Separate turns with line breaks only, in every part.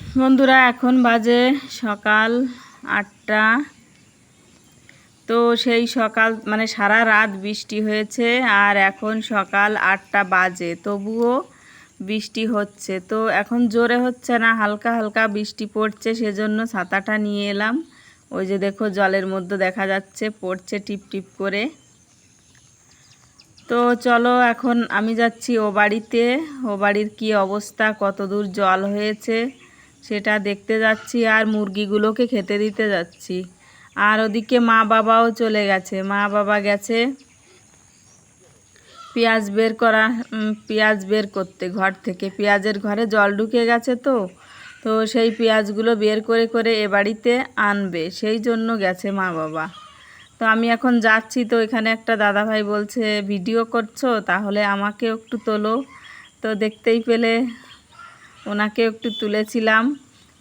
বন্ধুরা, এখন বাজে সকাল আটটা। তো সেই সকাল মানে সারা রাত বৃষ্টি হয়েছে আর এখন সকাল আটটা বাজে। তবুও বৃষ্টি হচ্ছে। তো এখন জোরে হচ্ছে না, হালকা হালকা বৃষ্টি পড়ছে, সেজন্য ছাতাটা নিয়ে এলাম। ওই যে দেখো, জলের মধ্যে দেখা যাচ্ছে, পড়ছে টিপ টিপ করে। তো চলো, এখন আমি যাচ্ছি ও বাড়িতে। ও বাড়ির কী অবস্থা? কত দূর জল হয়েছে? সেটা দেখতে যাচ্ছি আর মুরগিগুলোকে খেতে দিতে যাচ্ছি। আর ওদিকে মা বাবাও চলে গেছে। মা বাবা গেছে পেঁয়াজ বের করা পেঁয়াজ বের করতে ঘর থেকে। পেঁয়াজের ঘরে জল ঢুকে গেছে তো তো সেই পেঁয়াজগুলো বের করে করে এ বাড়িতে আনবে। সেই জন্য গেছে মা বাবা। তো আমি এখন যাচ্ছি তো এখানে একটা দাদা ভাই বলছে, ভিডিও করছ? তাহলে আমাকে একটু তোলো। তো দেখতেই পেলে ওনাকে একটু তুলেছিলাম।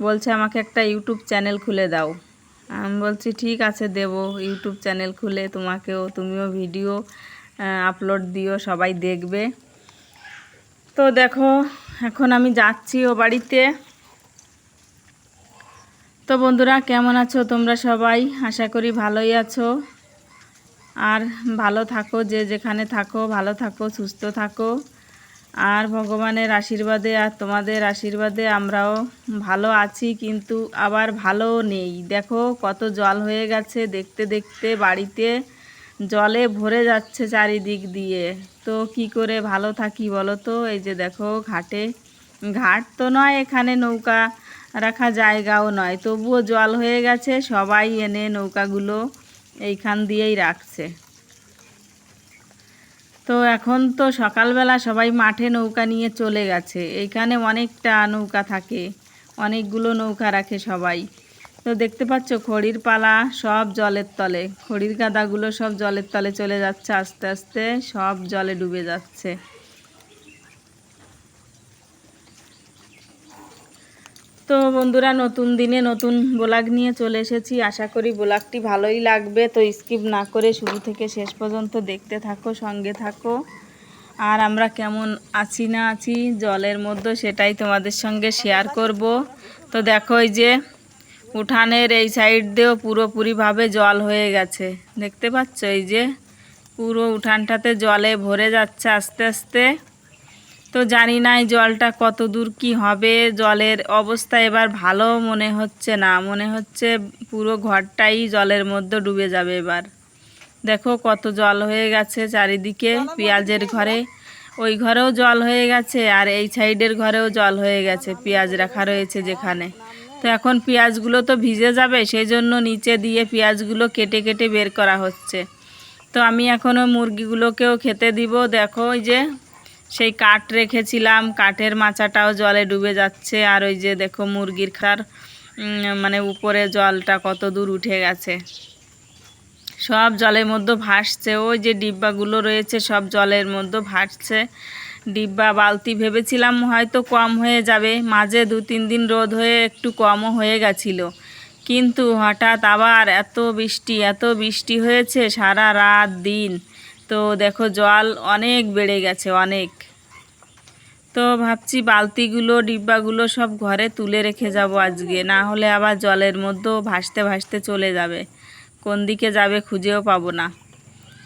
বলছে, আমাকে একটা ইউটিউব চ্যানেল খুলে দাও। আমি বলছি, ঠিক আছে, দেব। ইউটিউব চ্যানেল খুলে তোমাকেও, তুমিও ভিডিও আপলোড দিও, সবাই দেখবে। তো দেখো, এখন আমি যাচ্ছি ও বাড়িতে। তো বন্ধুরা, কেমন আছো তোমরা সবাই? আশা করি ভালোই আছো। আর ভালো থাকো, যে যেখানে থাকো, ভালো থাকো, সুস্থ থাকো। আর ভগবানের আশীর্বাদে আর তোমাদের আশীর্বাদে আমরাও ভালো আছি, কিন্তু আবার ভালো নেই। দেখো কত জল হয়ে গেছে দেখতে দেখতে বাড়িতে জলে ভরে যাচ্ছে চারিদিক দিয়ে। তো কি করে ভালো থাকি বলো তো? এই যে দেখো ঘাটে। ঘাট তো নয়, এখানে নৌকা রাখা জায়গাও নয়। তবুও জল হয়ে গেছে, সবাই এনে নৌকাগুলো এইখান দিয়েই রাখছে। তো এখন তো সকালবেলা সবাই মাঠে নৌকা নিয়ে চলে গেছে। এইখানে অনেকটা নৌকা থাকে, অনেকগুলো নৌকা রাখে সবাই। তো দেখতে পাচ্ছ খড়ির পালা সব জলের তলে, খড়ির গাদাগুলো সব জলের তলে চলে যাচ্ছে, আস্তে আস্তে সব জলে ডুবে যাচ্ছে। তো বন্ধুরা, নতুন দিনে নতুন ব্লগ নিয়ে চলে এসেছি। আশা করি ব্লগটি ভালোই লাগবে। তো স্কিপ না করে শুরু থেকে শেষ পর্যন্ত দেখতে থাকো, সঙ্গে থাকো। আর আমরা কেমন আছি না আছি, জলের মধ্যে সেটাই তোমাদের সঙ্গে শেয়ার করব। তো দেখো এই যে উঠানের এই সাইড দিয়েও পুরোপুরিভাবে জল হয়ে গেছে। দেখতে পাচ্ছ এই যে পুরো উঠানটাতে জলে ভরে যাচ্ছে আস্তে আস্তে। তো জানি না জলটা কত দূর কি হবে। জলের অবস্থা এবার ভালো মনে হচ্ছে না। মনে হচ্ছে পুরো ঘরটাই জলের মধ্যে ডুবে যাবে এবার। দেখো কত জল হয়ে গেছে চারিদিকে পেঁয়াজের ঘরে। ওই ঘরেও জল হয়ে গেছে আর এই সাইডের ঘরেও জল হয়ে গেছে পেঁয়াজ রাখা রয়েছে যেখানে। তো এখন পেঁয়াজগুলো তো ভিজে যাবে সেই জন্য নিচে দিয়ে পেঁয়াজগুলো কেটে কেটে বের করা হচ্ছে। তো আমি এখনও মুরগিগুলোকেও খেতে দিব। দেখো ওই যে সেই কাঠ রেখেছিলাম, কাঠের মাচাটাও জলে ডুবে যাচ্ছে, আর ওই যে দেখো মুরগির খার মানে উপরে জলটা কত দূর উঠে গেছে। সব জলের মধ্যে ভাসছে, ওই যে ডিব্বাগুলো রয়েছে সব জলের মধ্যে ভাসছে। ডিব্বা, বালতি ভেবেছিলাম হয়তো কম হয়ে যাবে, মাঝে দু তিন দিন রোদ হয়ে একটু কমও হয়ে গেছিল। কিন্তু হঠাৎ আবার এত বৃষ্টি এত বৃষ্টি হয়েছে সারা রাত দিন। তো দেখো জল অনেক বেড়ে গেছে, অনেক। তো ভাবছি বালতিগুলো, ডিব্বাগুলো সব ঘরে তুলে রেখে যাব আজকে, না হলে আবার জলের মধ্যেও ভাসতে ভাসতে চলে যাবে। কোন দিকে যাবে খুঁজেও পাবো না।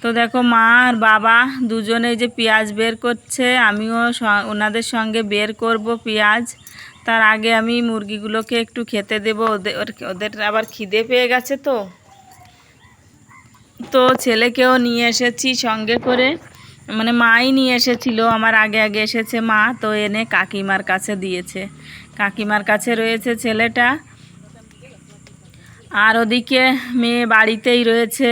তো দেখো মা আর বাবা দুজনে যে পেঁয়াজ বের করছে, আমিও ওনাদের সঙ্গে বের করব পেঁয়াজ। তার আগে আমি মুরগিগুলোকে একটু খেতে দেবো, ওদের ওদের আবার খিদে পেয়ে গেছে তো। তো ছেলেকেও নিয়ে এসেছি সঙ্গে করে। মানে মাই নিয়ে এসেছিল, আমার আগে আগে এসেছে মা, তো এনে কাকিমার কাছে দিয়েছে। কাকিমার কাছে রয়েছে ছেলেটা। আর ওদিকে মেয়ে বাড়িতেই রয়েছে।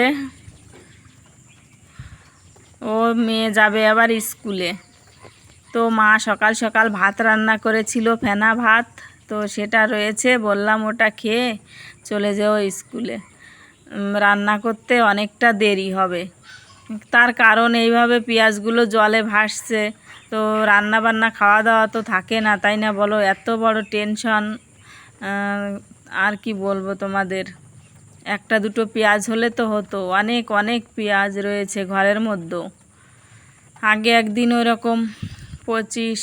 ও মেয়ে যাবে আবার স্কুলে। তো মা সকাল সকাল ভাত রান্না করেছিল, ফেনা ভাত। তো সেটা রয়েছে, বললাম ওটা খেয়ে চলে যাও স্কুলে। রান্না করতে অনেকটা দেরি হবে। তার কারণ এইভাবে পেঁয়াজগুলো জলে ভাসছে, তো রান্না বান্না খাওয়া দাওয়া তো থাকে না, তাই না বলো? এত বড় টেনশন আর কি বলব তোমাদের? একটা দুটো পেঁয়াজ হলে তো হতো, অনেক অনেক পেঁয়াজ রয়েছে ঘরের মধ্যেও। আগে একদিন ওইরকম পঁচিশ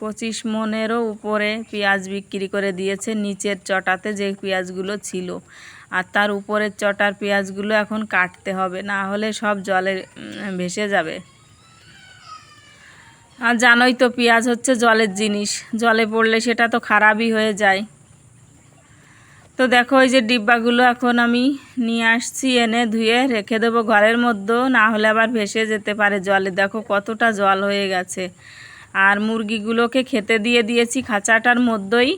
পঁচিশ মনেরও উপরে পেঁয়াজ বিক্রি করে দিয়েছে, নিচের চটাতে যে পেঁয়াজগুলো ছিল। আর তার উপরের চটার পেঁয়াজগুলো এখন কাটতে হবে, না হলে সব জলে ভেসে যাবে। আর জানোই তো পেঁয়াজ হচ্ছে জলের জিনিস, জলে পড়লে সেটা তো খারাপই হয়ে যায়। তো দেখো ওই যে ডিব্বাগুলো এখন আমি নিয়ে আসছি, এনে ধুয়ে রেখে দেবো ঘরের মধ্যেও, না হলে আবার ভেসে যেতে পারে জলে। দেখো কতটা জল হয়ে গেছে। আর মুরগিগুলোকে খেতে দিয়ে দিয়েছি, খাঁচাটার মধ্যেই।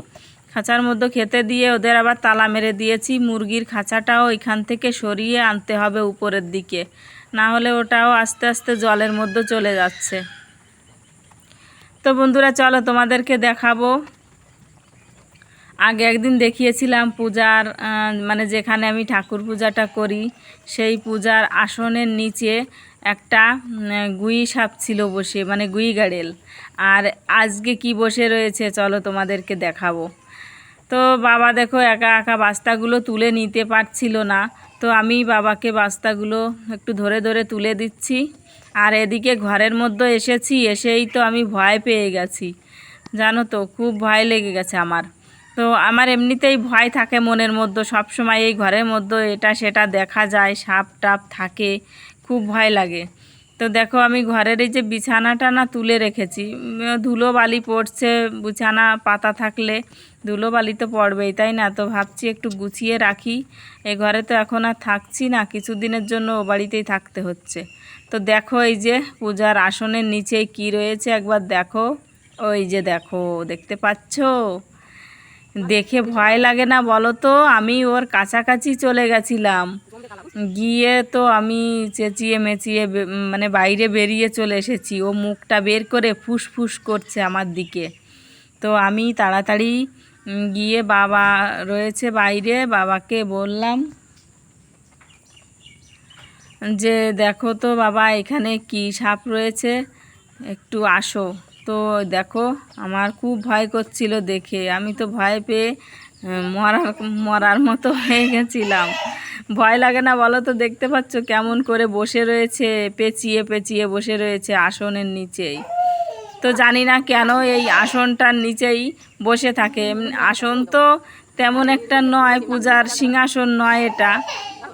খাঁচার মধ্যে খেতে দিয়ে ওদের আবার তালা মেরে দিয়েছি। মুরগির খাঁচাটাও এখান থেকে সরিয়ে আনতে হবে উপরের দিকে। না হলে ওটাও আস্তে আস্তে জলের মধ্যে চলে যাচ্ছে। তো বন্ধুরা, চলো তোমাদেরকে দেখাবো। আগে একদিন দেখিয়েছিলাম পূজার মানে যেখানে আমি ঠাকুর পূজাটা করি, সেই পূজার আসনের নিচে একটা গুই সাপ ছিল বসে মানে গুই গাড়েল। আর আজকে কি বসে রয়েছে, চলো তোমাদেরকে দেখাবো। তো বাবা দেখো একা একা বাস্তাগুলো তুলে নিতে পারছিল না। তো আমি বাবাকে বাস্তাগুলো একটু ধরে ধরে তুলে দিচ্ছি। আর এদিকে ঘরের মধ্যে এসেছি, এসেই তো আমি ভয় পেয়ে গেছি। জানো তো, খুব ভয় লেগে গেছে আমার। তো আমার এমনিতেই ভয় থাকে মনের মধ্যে সব সময় এই ঘরের মধ্যে এটা সেটা দেখা যায়, সাপ টাপ থাকে, খুব ভয় লাগে। তো দেখো আমি ঘরের এই যে বিছানাটা না তুলে রেখেছি। ধুলো বালি পড়ছে, বিছানা পাতা থাকলে ধুলো বালি তো পড়বেই, তাই না? তো ভাবছি একটু গুছিয়ে রাখি। এ ঘরে তো এখন আর থাকছি না, কিছুদিনের জন্য ও বাড়িতেই থাকতে হচ্ছে। তো দেখো এই যে পূজার আসনের নিচে কি রয়েছে একবার দেখো। ওই যে দেখো, দেখতে পাচ্ছো? দেখে ভয় লাগে না বলো তো? আমি ওর কাছাকাছি চলে গেছিলাম। গিয়ে তো আমি চেঁচিয়ে মেচিয়ে মানে বাইরে বেরিয়ে চলে এসেছি। ও মুখটা বের করে ফুস ফুস করছে আমার দিকে। তো আমি তাড়াতাড়ি গিয়ে বাবা রয়েছে বাইরে। বাবাকে বললাম যে, দেখো তো বাবা, এখানে কি সাপ রয়েছে? একটু আসো। তো দেখো, আমার খুব ভয় করছিল দেখে। আমি তো ভয় পেয়ে মরার মরার মতো হয়ে গেছিলাম। ভয় লাগে না বলো তো? দেখতে পাচ্ছ কেমন করে বসে রয়েছে, পেঁচিয়ে পেঁচিয়ে বসে রয়েছে আসনের নিচেই। তো জানি না কেন এই আসনটার নিচেই বসে থাকে। আসন তো তেমন একটা নয়, পূজার সিংহাসন নয় এটা।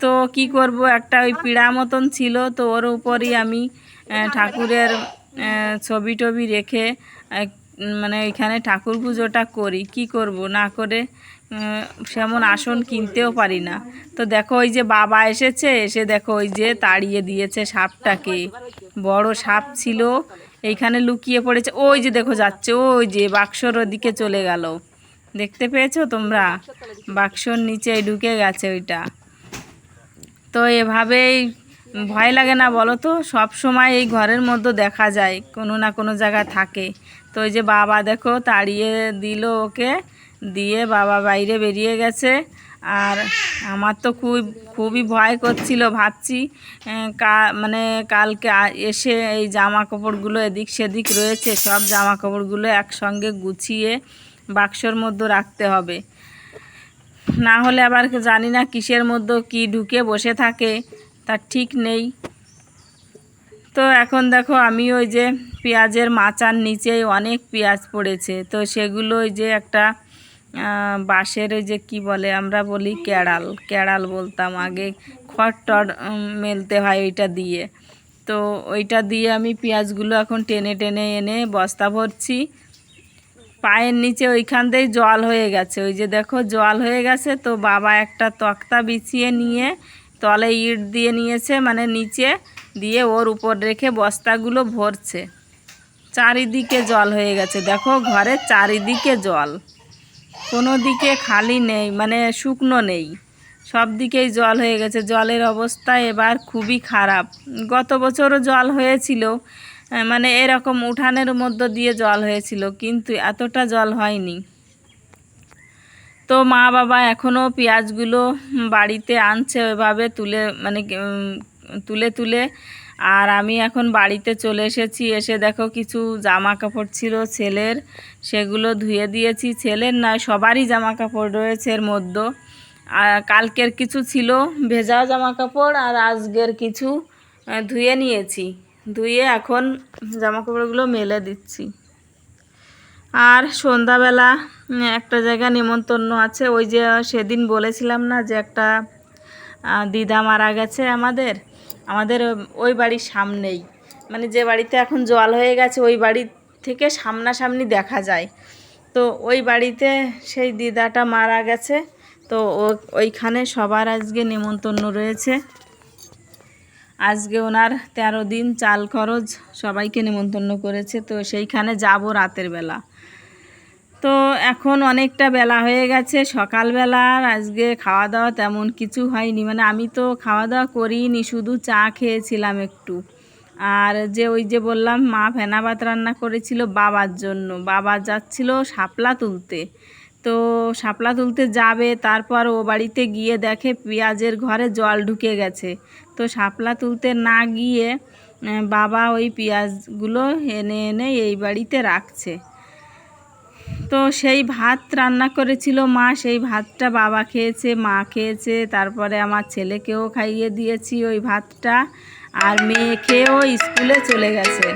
তো কি করব? একটা ওই পীড়া মতন ছিল, তো ওর উপরই আমি ঠাকুরের ছবি টবি রেখে মানে এখানে ঠাকুর পুজোটা করি। কি করব? না করে সেমন আসন কিনতেও পারি না। তো দেখো ওই যে বাবা এসেছে, এসে দেখো ওই যে তাড়িয়ে দিয়েছে সাপটাকে। বড় সাপ ছিল, এইখানে লুকিয়ে পড়েছে। ওই যে দেখো যাচ্ছে, ওই যে বাক্সর ওদিকে চলে গেল। দেখতে পেয়েছ তোমরা? বাক্সর নিচে ঢুকে গেছে ওইটা। তো এভাবেই ভয় লাগে না বলো তো? সব সময় এই ঘরের মধ্যে দেখা যায়, কোনো না কোনো জায়গায় থাকে। তো ওই যে বাবা দেখো তাড়িয়ে দিল ওকে দিয়ে বাবা বাইরে বেরিয়ে গেছে। আর আমার তো খুব, খুবই ভয় করছিল, ভাবছি কা মানে কালকে এসে এই জামা কাপড়গুলো এদিক সেদিক রয়েছে, সব জামা কাপড়গুলো একসঙ্গে গুছিয়ে বাক্সর মধ্যে রাখতে হবে। না হলে আবার জানি না কিসের মধ্যে কি ঢুকে বসে থাকে, তার ঠিক নেই। তো এখন দেখো আমি ওই যে পেঁয়াজের মাচার নিচেই অনেক পেঁয়াজ পড়েছে, তো সেগুলো ওই যে একটা বাঁশের ওই যে কি বলে, আমরা বলি কেড়াল। ক্যাড়াল বলতাম আগে খড় টড় মেলতে হয় ওইটা দিয়ে। তো ওইটা দিয়ে আমি পেঁয়াজগুলো এখন টেনে টেনে এনে বস্তা ভরছি। পায়ের নিচে ওইখান দিয়ে জল হয়ে গেছে। ওই যে দেখো, জল হয়ে গেছে। তো বাবা একটা তক্তা বিছিয়ে নিয়ে তলে ইট দিয়ে নিয়েছে মানে নিচে দিয়ে ওর উপর রেখে বস্তাগুলো ভরছে। চারিদিকে জল হয়ে গেছে। দেখো, ঘরের চারিদিকে জল। কোনো দিকে খালি নেই মানে শুকনো নেই। সব দিকেই জল হয়ে গেছে। জলের অবস্থা এবার খুবই খারাপ। গত বছরও জল হয়েছিল মানে এরকম উঠানের মধ্য দিয়ে জল হয়েছিল, কিন্তু এতটা জল হয়নি। তো মা বাবা এখনও পেঁয়াজগুলো বাড়িতে আনছে ওইভাবে তুলে মানে তুলে তুলে আর আমি এখন বাড়িতে চলে এসেছি। এসে দেখো কিছু জামা কাপড় ছিল ছেলের, সেগুলো ধুয়ে দিয়েছি। ছেলের নয়, সবারই জামা কাপড় রয়েছে এর মধ্যে। কালকের কিছু ছিল ভেজা জামা কাপড় আর আজকের কিছু ধুয়ে নিয়েছি। ধুয়ে এখন জামা কাপড়গুলো মেলে দিচ্ছি। আর সন্ধ্যাবেলা একটা জায়গা নেমন্তন্ন আছে। ওই যে সেদিন বলেছিলাম না যে একটা দিদা মারা গেছে আমাদের। আমাদের ওই বাড়ির সামনেই। মানে যে বাড়িতে এখন জল হয়ে গেছে, ওই বাড়ি থেকে সামনাসামনি দেখা যায়। তো ওই বাড়িতে সেই দিদাটা মারা গেছে। তো ওইখানে সবার আজকে নেমন্তন্ন রয়েছে। আজকে ওনার তেরো দিন চাল খরচ সবাইকে নেমন্তন্ন করেছে। তো সেইখানে যাব রাতের বেলা। তো এখন অনেকটা বেলা হয়ে গেছে, সকালবেলা আর আজকে খাওয়া দাওয়া তেমন কিছু হয়নি। মানে আমি তো খাওয়া দাওয়া করিনি, শুধু চা খেয়েছিলাম একটু। আর যে ওই যে বললাম, মা ফেনা ভাত রান্না করেছিল বাবার জন্য। বাবা যাচ্ছিল শাপলা তুলতে। তো শাপলা তুলতে যাবে, তারপর ও বাড়িতে গিয়ে দেখে পেঁয়াজের ঘরে জল ঢুকে গেছে। তো শাপলা তুলতে না গিয়ে বাবা ওই পেঁয়াজগুলো এনে এনে এই বাড়িতে রাখছে। তো সেই ভাত রান্না করেছিল মা, সেই ভাতটা বাবা খেয়েছে, মা খেয়েছে, তারপরে আমার ছেলেকেও খাইয়ে দিয়েছি ওই ভাতটা, আর মেয়ে খেয়েও স্কুলে চলে গেছে।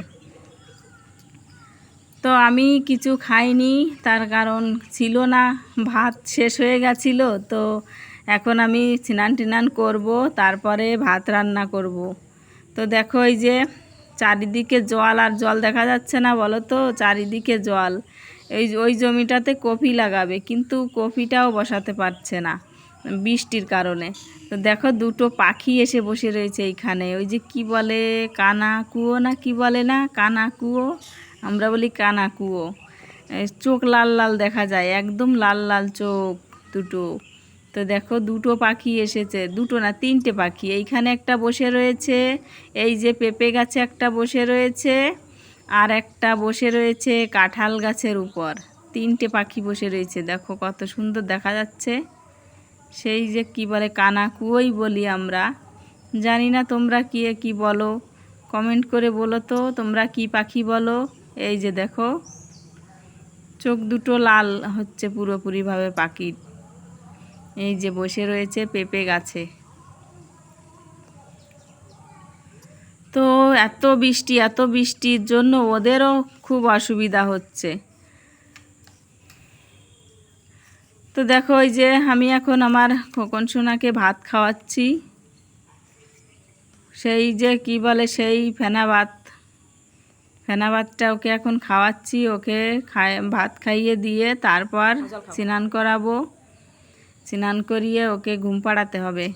তো আমি কিছু খাইনি, তার কারণ ছিল না, ভাত শেষ হয়ে গেছিল, তো এখন আমি স্নান টিনান করব, তারপরে ভাত রান্না করব। তো দেখো এই যে চারিদিকে জল, আর জল দেখা যাচ্ছে না বলো তো, চারিদিকে জল। এই ওই জমিটাতে কপি লাগাবে, কিন্তু কপিটাও বসাতে পারছে না বৃষ্টির কারণে। তো দেখো দুটো পাখি এসে বসে রয়েছে এইখানে। ওই যে কি বলে কানা কুয়ো না কি বলে না? কানা কুয়ো আমরা বলি কানা কুয়ো চোখ লাল লাল দেখা যায়, একদম লাল লাল চোখ দুটো। তো দেখো দুটো পাখি এসেছে, দুটো না, তিনটে পাখি। এইখানে একটা বসে রয়েছে, এই যে পেঁপে গাছে একটা বসে রয়েছে। আর একটা বসে রয়েছে কাঁঠাল গাছের উপর। তিনটে পাখি বসে রয়েছে। দেখো কত সুন্দর দেখা যাচ্ছে। সেই যে কি বলে কানা কুয়োই বলি আমরা। জানি না তোমরা কি কি বলো। কমেন্ট করে বলো তো, তোমরা কি পাখি বলো? এই যে দেখো, চোখ দুটো লাল হচ্ছে পুরোপুরিভাবে পাখির। এই যে বসে রয়েছে পেঁপে গাছে। তো এত বৃষ্টি এত বৃষ্টির জন্য ওদেরও খুব অসুবিধা হচ্ছে। তো দেখো ওই যে আমি এখন আমার খোকন সোনাকে ভাত খাওয়াচ্ছি। সেই যে কি বলে সেই ফেনা ভাত ফেনা ভাতটা ওকে এখন খাওয়াচ্ছি। ওকে খায় ভাত খাইয়ে দিয়ে তারপর স্নান করাবো। স্নান করিয়ে ওকে ঘুম পাড়াতে হবে।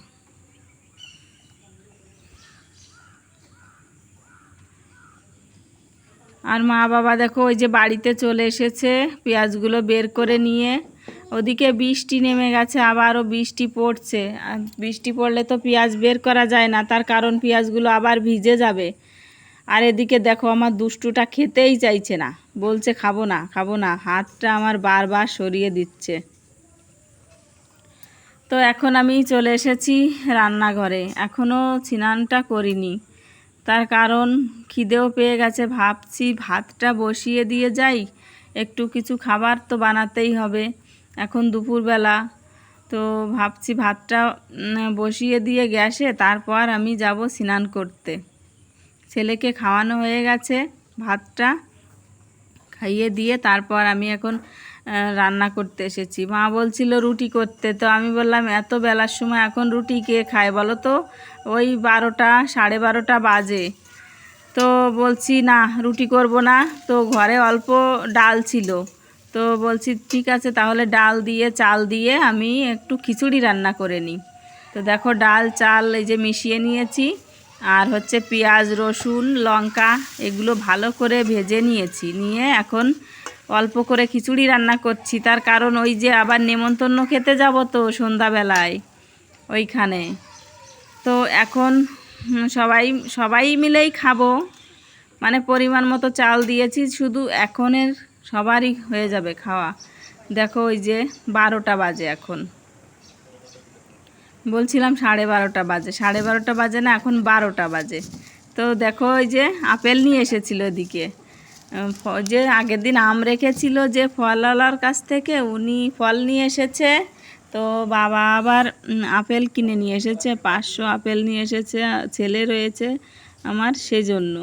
আর মা বাবা দেখো ওই যে বাড়িতে চলে এসেছে, পেঁয়াজগুলো বের করে নিয়ে। ওদিকে বৃষ্টি নেমে গেছে, আবারও বৃষ্টি পড়ছে। আর বৃষ্টি পড়লে তো পেঁয়াজ বের করা যায় না, তার কারণ পেঁয়াজগুলো আবার ভিজে যাবে। আর এদিকে দেখো আমার দুষ্টুটা খেতেই চাইছে না, বলছে, খাব না খাব না। হাতটা আমার বারবার সরিয়ে দিচ্ছে। তো এখন আমি চলে এসেছি রান্নাঘরে এখনও স্নানটা করিনি। তার কারণ খিদেও পেয়ে গেছে। ভাবছি ভাতটা বসিয়ে দিয়ে যাই। একটু কিছু খাবার তো বানাতেই হবে। এখন দুপুরবেলা। তো ভাবছি ভাতটা বসিয়ে দিয়ে গ্যাসে তারপর আমি যাব স্নান করতে। ছেলেকে খাওয়ানো হয়ে গেছে ভাতটা। খাইয়ে দিয়ে তারপর আমি এখন রান্না করতে এসেছি। মা বলছিল রুটি করতে। তো আমি বললাম, এত বেলার সময় এখন রুটি কে খায় বলো তো? ওই বারোটা, সাড়ে বারোটা বাজে। তো বলছি, না, রুটি করব না। তো ঘরে অল্প ডাল ছিল। তো বলছি, ঠিক আছে, তাহলে ডাল দিয়ে, চাল দিয়ে আমি একটু খিচুড়ি রান্না করে নিই। তো দেখো, ডাল, চাল এই যে মিশিয়ে নিয়েছি। আর হচ্ছে পেঁয়াজ, রসুন, লঙ্কা, এগুলো ভালো করে ভেজে নিয়েছি। নিয়ে এখন অল্প করে খিচুড়ি রান্না করছি। তার কারণ ওই যে আবার নেমন্তন্ন খেতে যাব তো সন্ধ্যাবেলায় ওইখানে। তো এখন সবাই সবাই মিলেই খাব। মানে পরিমাণ মতো চাল দিয়েছি, শুধু এখনের সবারই হয়ে যাবে খাওয়া। দেখো ওই যে বারোটা বাজে এখন। বলছিলাম সাড়ে বারোটা বাজে। সাড়ে বারোটা বাজে না, এখন বারোটা বাজে। তো দেখো ওই যে আপেল নিয়ে এসেছিল ফ- যে আগের দিন আম রেখেছিল যে ফলওয়ালার কাছ থেকে, উনি ফল নিয়ে এসেছে। তো বাবা আবার আপেল কিনে নিয়ে এসেছে, পাঁচশো আপেল নিয়ে এসেছে, ছেলে রয়েছে আমার সেজন্য।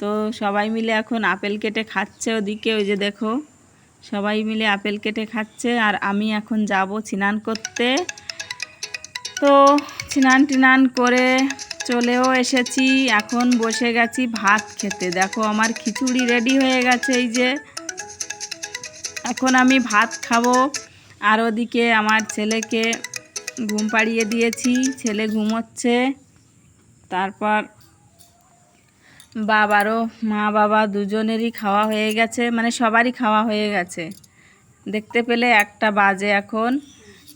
তো সবাই মিলে এখন আপেল কেটে খাচ্ছে ওদিকে, ওই যে দেখো, সবাই মিলে আপেল কেটে খাচ্ছে। আর আমি এখন যাব স্নান করতে। তো স্নান টিনান করে চলেও এসেছি, এখন বসে গেছি ভাত খেতে। দেখো আমার খিচুড়ি রেডি হয়ে গেছে, এই যে। এখন আমি ভাত খাব। আর ওদিকে আমার ছেলেকে ঘুম পাড়িয়ে দিয়েছি, ছেলে ঘুমোচ্ছে। তারপর বাবারও, মা বাবা দুজনেরই খাওয়া হয়ে গেছে মানে সবারই খাওয়া হয়ে গেছে। দেখতে পেলে একটা বাজে এখন।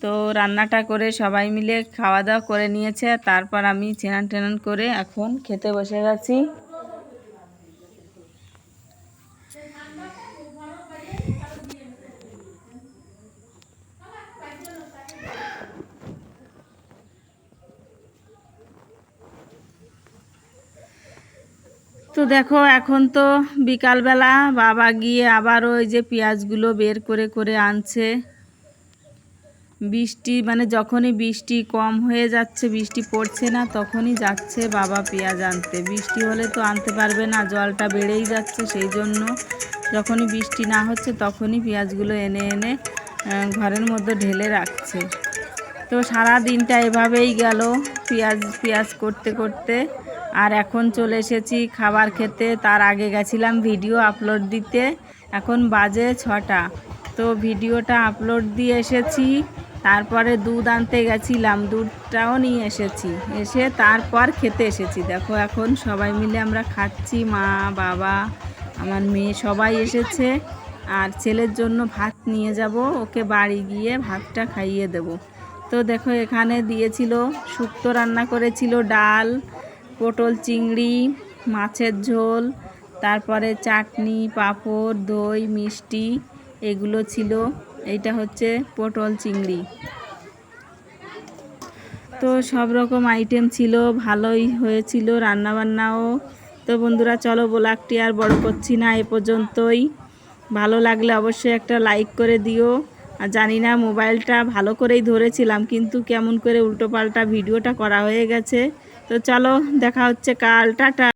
তো রান্নাটা করে সবাই মিলে খাওয়া দাওয়া করে নিয়েছে, তারপর আমি চেনান টেনান করে এখন খেতে বসে গেছি তো দেখো, এখন তো বিকালবেলা বাবা গিয়ে আবার ওই যে পেঁয়াজগুলো বের করে করে আনছে। বৃষ্টি মানে যখনই বৃষ্টি কম হয়ে যাচ্ছে, বৃষ্টি পড়ছে না, তখনই যাচ্ছে বাবা পেঁয়াজ আনতে। বৃষ্টি হলে তো আনতে পারবে না, জলটা বেড়েই যাচ্ছে, সেই জন্য যখনই বৃষ্টি না হচ্ছে, তখনই পেঁয়াজগুলো এনে এনে ঘরের মধ্যে ঢেলে রাখছে। তো সারা দিনটা এভাবেই গেল পেঁয়াজ পেঁয়াজ করতে করতে। আর এখন চলে এসেছি খাবার খেতে, তার আগে গেছিলাম ভিডিও আপলোড দিতে। এখন বাজে ছটা। তো ভিডিওটা আপলোড দিয়ে এসেছি। তারপরে দুধ আনতে গেছিলাম, দুধটাও নিয়ে এসেছি। এসে তারপর খেতে এসেছি। দেখো, এখন সবাই মিলে আমরা খাচ্ছি, মা, বাবা, আমার মেয়ে সবাই এসেছে। আর ছেলের জন্য ভাত নিয়ে যাব, ওকে বাড়ি গিয়ে ভাতটা খাইয়ে দেব। তো দেখো, এখানে দিয়েছিল শুক্তো রান্না করেছিল, ডাল, পটল চিংড়ি, মাছের ঝোল, তারপরে চাটনি, পাঁপড়, দই, মিষ্টি, এগুলো ছিল। এইটা হচ্ছে পটল চিংড়ি। তো সব রকম আইটেম ছিল, ভালোই হয়েছিল রান্নাবান্নাও। তো বন্ধুরা, চলো ব্লগটি আর বড় করছি না, এ পর্যন্তই। ভালো লাগলে অবশ্যই একটা লাইক করে দিও। আর জানি না মোবাইলটা ভালো করেই ধরেছিলাম, কিন্তু কেমন করে উল্টোপাল্টা ভিডিওটা করা হয়ে গেছে। তো চলো, দেখা হচ্ছে কাল, টাটা।